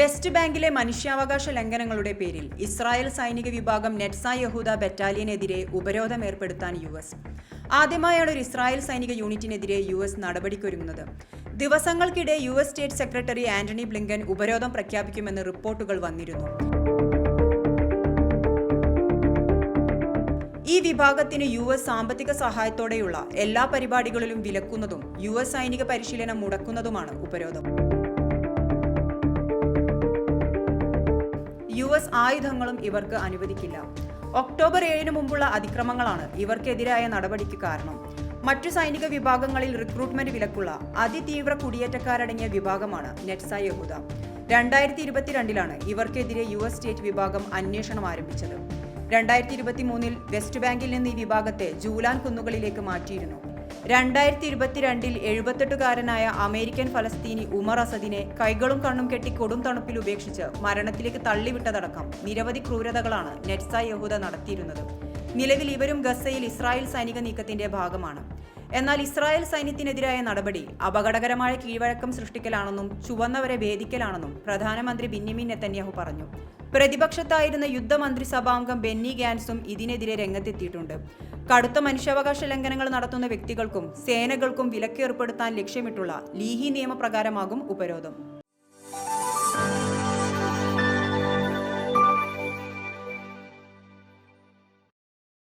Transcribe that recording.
West ബാങ്കിലെ മനുഷ്യാവകാശ ലംഘനങ്ങളുടെ പേരിൽ ഇസ്രായേൽ സൈനിക വിഭാഗം നെറ്റ്സ യഹൂദ ബറ്റാലിയനെതിരെ ഉപരോധം ഏർപ്പെടുത്താൻ യു എസ്. ആദ്യമായാണ് ഒരു ഇസ്രായേൽ സൈനിക യൂണിറ്റിനെതിരെ യു എസ് നടപടിക്കൊരുങ്ങുന്നത്. ദിവസങ്ങൾക്കിടെ U S state secretary Antony Blinken ഉപരോധം പ്രഖ്യാപിക്കുമെന്ന് റിപ്പോർട്ടുകൾ വന്നിരുന്നു. ഈ വിഭാഗത്തിന് യു എസ് സാമ്പത്തിക സഹായത്തോടെയുള്ള എല്ലാ പരിപാടികളിലും വിലക്കുന്നതും യു എസ് സൈനിക പരിശീലനം മുടക്കുന്നതുമാണ് ഉപരോധം. യു എസ് ആയുധങ്ങളും ഇവർക്ക് അനുവദിക്കില്ല. ഒക്ടോബർ ഏഴിന് മുമ്പുള്ള അതിക്രമങ്ങളാണ് ഇവർക്കെതിരായ നടപടിക്ക് കാരണം. മറ്റു സൈനിക വിഭാഗങ്ങളിൽ റിക്രൂട്ട്മെന്റ് വിലക്കുള്ള അതിതീവ്ര കുടിയേറ്റക്കാരടങ്ങിയ വിഭാഗമാണ് നെറ്റ്സ യഹൂദ. രണ്ടായിരത്തി ഇരുപത്തിരണ്ടിലാണ് ഇവർക്കെതിരെ യു എസ് സ്റ്റേറ്റ് വിഭാഗം അന്വേഷണം ആരംഭിച്ചത്. രണ്ടായിരത്തി ഇരുപത്തി മൂന്നിൽ വെസ്റ്റ് ബാങ്കിൽ നിന്ന് ഈ വിഭാഗത്തെ ജൂലാൻ കുന്നുകളിലേക്ക് മാറ്റിയിരുന്നു. രണ്ടായിരത്തി ഇരുപത്തിരണ്ടിൽ എഴുപത്തെട്ടുകാരനായ അമേരിക്കൻ ഫലസ്തീനി ഉമർ അസദിനെ കൈകളും കണ്ണും കെട്ടി കൊടും തണുപ്പിൽ ഉപേക്ഷിച്ച് മരണത്തിലേക്ക് തള്ളിവിട്ടതടക്കം നിരവധി ക്രൂരതകളാണ് നെറ്റ്സ യഹൂദ നടത്തിയിരുന്നത്. നിലവിൽ ഇവരും ഗസയിൽ ഇസ്രായേൽ സൈനിക നീക്കത്തിന്റെ ഭാഗമാണ്. എന്നാൽ ഇസ്രായേൽ സൈന്യത്തിനെതിരായ നടപടി അപകടകരമായ കീഴ്വഴക്കം സൃഷ്ടിക്കലാണെന്നും ചുവന്നവരെ വേദിക്കലാണെന്നും പ്രധാനമന്ത്രി ബിന്യമിൻ നെത്തന്യാഹു പറഞ്ഞു. പ്രതിപക്ഷത്തായിരുന്ന യുദ്ധമന്ത്രിസഭാംഗം ബെന്നി ഗാൻസും ഇതിനെതിരെ രംഗത്തെത്തിയിട്ടുണ്ട്. കടുത്ത മനുഷ്യാവകാശ ലംഘനങ്ങൾ നടത്തുന്ന വ്യക്തികൾക്കും സേനകൾക്കും വിലക്കേർപ്പെടുത്താൻ ലക്ഷ്യമിട്ടുള്ള ലീഹി നിയമപ്രകാരമാകും ഉപരോധം.